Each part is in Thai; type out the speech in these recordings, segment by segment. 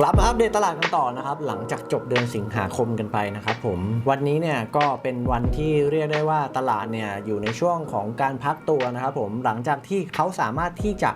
กลับมาอัปเดตตลาดกันต่อนะครับ หลังจากจบเดือนสิงหาคมกันไปนะครับผมวันนี้เนี่ยก็เป็นวันที่เรียกได้ว่าตลาดเนี่ยอยู่ในช่วงของการพักตัวนะครับผมหลังจากที่เขาสามารถที่จะ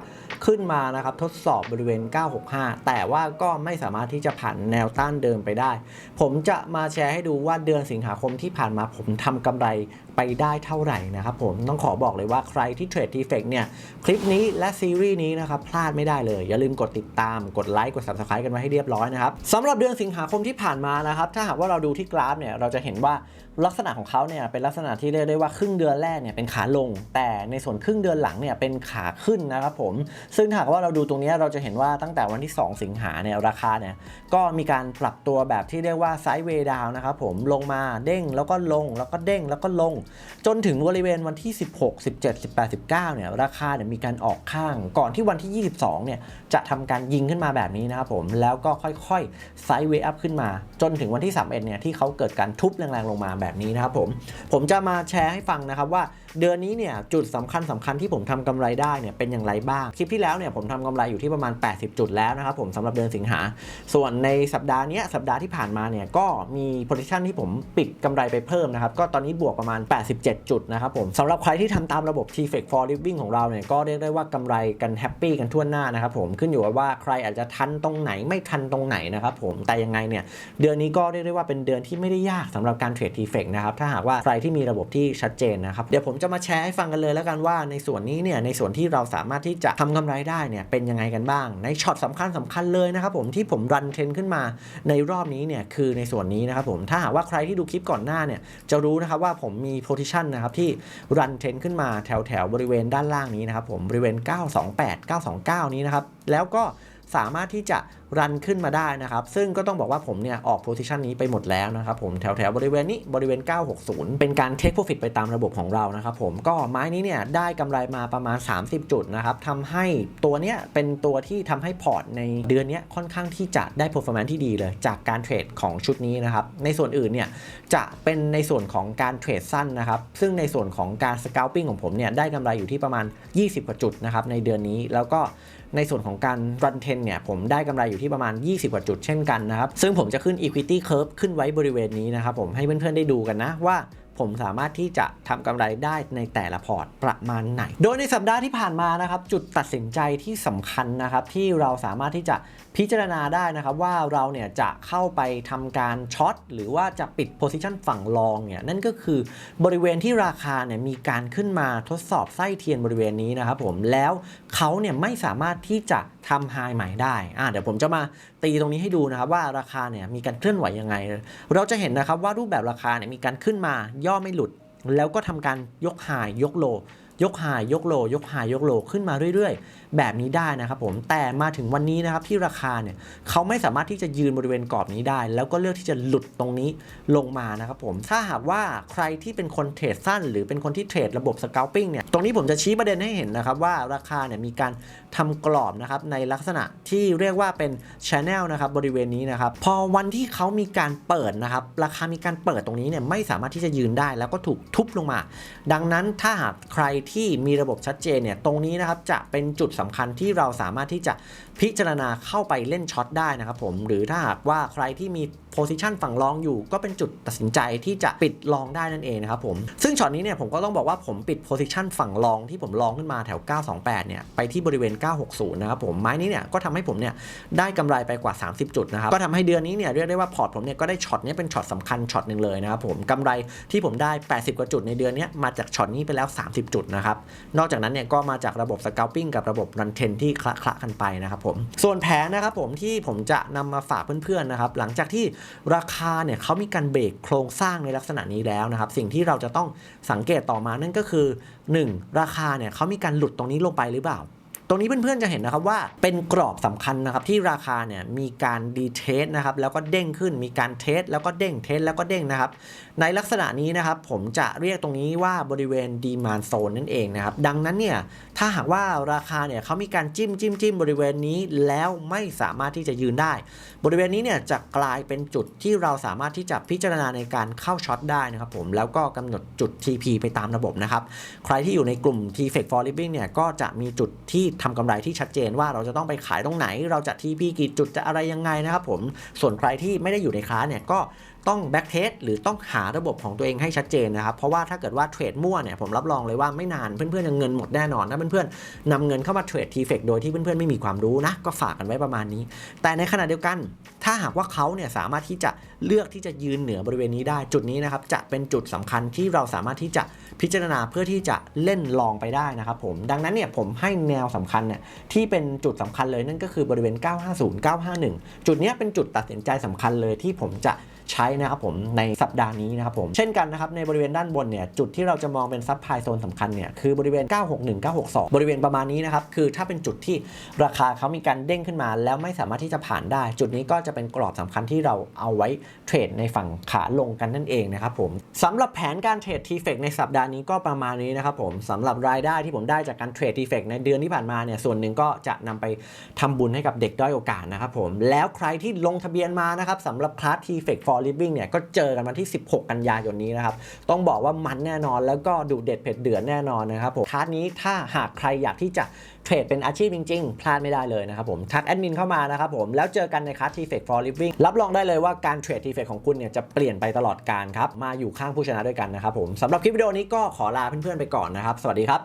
ขึ้นมานะครับทดสอบบริเวณ 965 แต่ว่าก็ไม่สามารถที่จะผ่านแนวต้านเดิมไปได้ ผมจะมาแชร์ให้ดูว่าเดือนสิงหาคมที่ผ่านมาผมทำกำไรไปได้เท่าไหร่นะครับผมต้องขอบอกเลยว่าใครที่เทรดทีเฟกเนี่ยคลิปนี้และซีรีส์นี้นะครับพลาดไม่ได้เลย อย่าลืมกดติดตามกดไลค์กด subscribe กันไว้ให้เรียบร้อยนะครับสำหรับเดือนสิงหาคมที่ผ่านมานะครับถ้าหากว่าเราดูที่กราฟเนี่ยเราจะเห็นว่าลักษณะของเขาเนี่ยเป็นลักษณะที่เรียกได้ว่าครึ่งเดือนแรกเนี่ยเป็นขาลง แต่ในส่วนครึ่งเดือนหลังเนี่ยเป็นขาขึ้นนะครับผม ซึ่งหากว่าเราดูตรงนี้เราจะเห็นว่าตั้งแต่วันที่ 2 สิงหาเนี่ยราคาเนี่ยก็มีการปรับตัวแบบที่เรียกว่าไซด์เวย์ดาวนะครับผมลงมาเด้งแล้วก็ลงแล้วก็เด้งแล้วก็ลง จนถึงบริเวณวันที่ 16 17 18 19เนี่ยราคาเนี่ยมีการออกข้าง ก่อนที่วันที่ 22เนี่ยจะทำการยิงขึ้นมาแบบนี้นะครับผมแล้วก็ค่อยๆไซด์เวย์อัพขึ้นมา จนถึงวันที่ 31เนี่ยที่เขาเกิดการทุบแรงๆลงมาแบบนี้นะครับผมผมจะมาแชร์ให้ฟังนะครับว่าเดือนนี้เนี่ยจุดสำคัญสำคัญที่ผมทำกำไรได้เนี่ยเป็นอย่างไรบ้าง คลิปที่แล้วเนี่ยผมทำกำไรอยู่ที่ประมาณ 80 จุดแล้วนะครับผมสำหรับเดือนสิงหา ส่วนในสัปดาห์นี้สัปดาห์ที่ผ่านมาเนี่ยก็มี position ที่ผมปิดกำไรไปเพิ่มนะครับก็ตอนนี้บวกประมาณ 87 จุดนะครับผมสำหรับใครที่ทำตามระบบ t f e c for living ของเราเนี่ยก็เรียกได้ว่ากำไรกันแฮปปี้กันทั่วหน้านะครับผมขึ้นอยู่กับว่าใครอาจจะทันตรงไหนไม่ทันตรงไหนนะครับผมแต่ยังไงเนี่ยเดือนนี้ก็เรียกได้ว่าเป็นเดือนที่ไม่ได้ยากสำหรับการเทรด t f e c นะครับถ้าหากว่าใครที่มีระบบที่ชัดเจนนะครับเดี๋ยวผมจะมาแชร์ให้ฟังกันเลยแล้วกันว่าในส่วนนี้เนี่ยในส่วนที่เราสามารถที่จะทำกำไรได้เนี่ยเป็นยังไงกันบ้าง ในช็อตสำคัญสำคัญเลยนะครับผมที่ผมรันเทรนขึ้นมาในรอบนี้เนี่ยคือในส่วนนี้นะครับผมถ้าหากว่าใครที่ดูคลิปก่อนหน้าเนี่ยจะรู้นะครับว่าผมมี position นะครับที่รันเทรนขึ้นมาแถวแถวบริเวณด้านล่างนี้นะครับผมบริเวณ 928 929 นี้นะครับแล้วก็สามารถที่จะ รันขึ้นมาได้นะครับ ซึ่งก็ต้องบอกว่าผมเนี่ยออกโพ i ิชันนี้ไปหมดแล้วนะครับผมแถวแถวๆบริเวณนี้บริเวณ 960 เป็นการเทคโปรฟิตไปตามระบบของเรานะครับผมก็ไม้นี้เนี่ยได้กำไรมาประมาณ 30 จุดนะครับทำให้ตัวเนี้ยเป็นตัวที่ทำให้พอร์ตในเดือนนี้ค่อนข้างที่จะได้ performance ที่ดีเลย จากการเทรดของชุดนี้นะครับในส่วนอื่นเนี่ยจะเป็นในส่วนของการเทรดสั้นนะครับซึ่งในส่วนของการส c า l ปิ้งของผมเนี่ยได้กำไรอยู่ที่ประมาณ 20กว่าจุดนะครับในเดือนนี้แล้วก็ในส่วนของการรันเทนเนี่ยผมได้กำไรอยู่ที่ประมาณ 20 กว่าจุดเช่นกันนะครับ ซึ่งผมจะขึ้น equity curve ขึ้นไว้บริเวณนี้นะครับผมให้เพื่อนๆได้ดูกันนะว่า ผมสามารถที่จะทำกำไรได้ในแต่ละพอร์ตประมาณไหน โดยในสัปดาห์ที่ผ่านมานะครับ จุดตัดสินใจที่สำคัญนะครับที่เราสามารถที่จะพิจารณาได้นะครับ ว่าเราเนี่ยจะเข้าไปทำการช็อตหรือว่าจะปิดโพซิชันฝั่งลองเนี่ยนั่นก็คือบริเวณที่ราคาเนี่ยมีการขึ้นมาทดสอบไส้เทียนบริเวณนี้นะครับผมแล้วเขาเนี่ยไม่สามารถที่จะทำไฮใหม่ได้อ่าเดี๋ยวผมจะมาตีตรงนี้ให้ดูนะครับว่าราคาเนี่ยมีการเคลื่อนไหวยังไง เราจะเห็นนะครับว่ารูปแบบราคาเนี่ยมีการขึ้นมาย่อไม่หลุด แล้วก็ทำการยกหายยกโล ยกหายยกโล ยกหายยกโลขึ้นมาเรื่อยๆ แบบนี้ได้นะครับผมแต่มาถึงวันนี้นะครับที่ราคาเนี่ยเขาไม่สามารถที่จะยืนบริเวณกรอบนี้ได้ แล้วก็เลือกที่จะหลุดตรงนี้ลงมานะครับผมถ้าหากว่าใครที่เป็นคนเทรดสั้น หรือเป็นคนที่เทรดระบบส c า l ปิ้งเนี่ย ตรงนี้ผมจะชี้ประเด็นให้เห็นนะครับว่าราคาเนี่ยมีการทำกรอบนะครับในลักษณะที่เรียกว่าเป็นช n แนลนะครับบริเวณนี้นะครับพอวันที่เขามีการเปิดนะครับราคามีการเปิดตรงนี้เนี่ยไม่สามารถที่จะยืนได้แล้วก็ถูกทุบลงมา ดังนั้นถ้าหากใครที่มีระบบชัดเจนเนี่ยตรงนี้นะครับจะเป็นจุดสำคัญที่เราสามารถที่จะพิจารณาเข้าไปเล่นช็อตได้นะครับผมหรือถ้าหากว่าใครที่มีโพซิชันฝั่งลองอยู่ ก็เป็นจุดตัดสินใจที่จะปิดลองได้นั่นเองนะครับผมซึ่งช็อตนี้เนี่ยผมก็ต้องบอกว่าผมปิดโพซิชันฝั่ั่งลองที่ผมลองขึ้นมาแถว 928 เนี่ย ไปที่บริเวณ 960 นะครับผม ไม้นี้เนี่ยก็ทำให้ผมเนี่ยได้กำไรไปกว่า 30 จุดนะครับ ก็ทำให้เดือนนี้เนี่ยเรียกได้ว่าพอร์ตผมเนี่ยก็ได้ช็อตเนี้เป็นช็อตสำคัญช็อตหนึ่งเลยนะครับผมกำไรที่ผมได้ 80 กว่าจุดในเดือนนี้มาจากช็อตนี้ไปแล้ว 30 จุดนะครับ นอกจากนั้นเนี่ยก็มาจากระบบส c า l ปิ้งกับระบบรันเทนที่คละคละกันไปนะครับผม ส่วนแผนนะครับผมที่ผมจะนำมาฝากเพื่อนๆนะครับหลังจากที่ราคาเนี่ยเขามีการเบรกโครงสร้างในลักษณะนี้แล้วนะครับสิ่งที่เราจะต้องสังเกตต่อมานั่นก็คือ 1. ราคาเนี่ยเขามีการหลุดตรงนี้ลงไปหรือเปล่า รงนี้เพื่อนๆจะเห็นนะครับว่าเป็นกรอบสำคัญนะครับที่ราคาเนี่ยมีการดีเทสนะครับแล้วก็เด้งขึ้นมีการเทสแล้วก็เด้งเทสแล้วก็เด้งนะครับในลักษณะนี้นะครับผมจะเรียกตรงนี้ว่าบริเวณดีมานโซนนั่นเองนะครับดังนั้นเนี่ยถ้าหากว่าราคาเนี่ยเขามีการจิ้มจิ้มจิ้มบริเวณนี้แล้วไม่สามารถที่จะยืนได้ บริเวณนี้เนี่ยจะกลายเป็นจุดที่เราสามารถที่จะพิจารณาในการเข้าช็อตได้นะครับผมแล้วก็กำหนดจุด TP ไปตามระบบนะครับใครที่อยู่ในกลุ่ม t f e c for Living เนี่ยก็จะมีจุดที่ทำกำไรที่ชัดเจนว่าเราจะต้องไปขายตรงไหน เราจะทีพีกี่จุดจะอะไรยังไงนะครับผมส่วนใครที่ไม่ได้อยู่ในคลาสเนี่ยก็ต้องแบ็กเทสหรือต้องหาระบบของตัวเองให้ชัดเจนนะครับ เพราะว่าถ้าเกิดว่าเทรดมั่วเนี่ยผมรับรองเลยว่าไม่นานเพื่อนๆจะเงินหมดแน่นอนถ้าเพื่อนๆนำเงินเข้ามาเทรดทีเฟกโดยที่เพื่อนๆไม่มีความรู้นะ ก็ฝากกันไว้ประมาณนี้ แต่ในขณะเดียวกัน ถ้าหากว่าเขาเนี่ยสามารถที่จะเลือกที่จะยืนเหนือบริเวณนี้ได้จุดนี้นะครับจะเป็นจุดสำคัญที่เราสามารถที่จะพิจารณาเพื่อที่จะเล่นลองไปได้นะครับผมดังนั้นเนี่ยผมให้แนวสำคัญเนี่ยที่เป็นจุดสำคัญเลยนั่นก็คือบริเวณ 950 951 จุดนี้เป็นจุดตัดสินใจสำคัญเลยที่ผมจะ ใช้นะครับผมในสัปดาห์นี้นะครับผมเช่นกันนะครับในบริเวณด้านบนเนี่ยจุดที่เราจะมองเป็นซับไพโซนสำคัญเนี่ยคือบริเวณ 961 962 บริเวณประมาณนี้นะครับคือถ้าเป็นจุดที่ราคาเขามีการเด้งขึ้นมา แล้วไม่สามารถที่จะผ่านได้ จุดนี้ก็จะเป็นกรอบสำคัญที่เราเอาไว้เทรดในฝั่งขาลงกันนั่นเองนะครับผมสำหรับแผนการเทรดทีเฟกในสัปดาห์นี้ก็ประมาณนี้นะครับผมสำหรับรายได้ที่ผมได้จากการเทรดทีเฟกในเดือนที่ผ่านมาเนี่ยส่วนหนึ่งก็จะนำไปทำบุญให้กับเด็กด้อยโอกาสนะครับผมแล้วใครที่ลงทะเบียนมานะครับสำหรับคลาสทีเฟก for living เนี่ยก็เจอกันวันที่ 16 กันยายนนี้นะครับ ต้องบอกว่ามันแน่นอนแล้วก็ดูเด็ดเผ็ดเดือดแน่นอนนะครับผมคลาสนี้ถ้าหากใครอยากที่จะเทรดเป็นอาชีพจริง ๆ พลาดไม่ได้เลยนะครับผมทักแอดมินเข้ามานะครับผม แล้วเจอกันในคลาสทีเฟก for living รับรองได้เลยว่าการเทรดทีเฟกของคุณเนี่ยจะเปลี่ยนไปตลอดการครับ มาอยู่ข้างผู้ชนะด้วยกันนะครับผมสำหรับคลิปวิดีโอนี้ก็ขอลาเพื่อนๆไปก่อนนะครับ สวัสดีครับ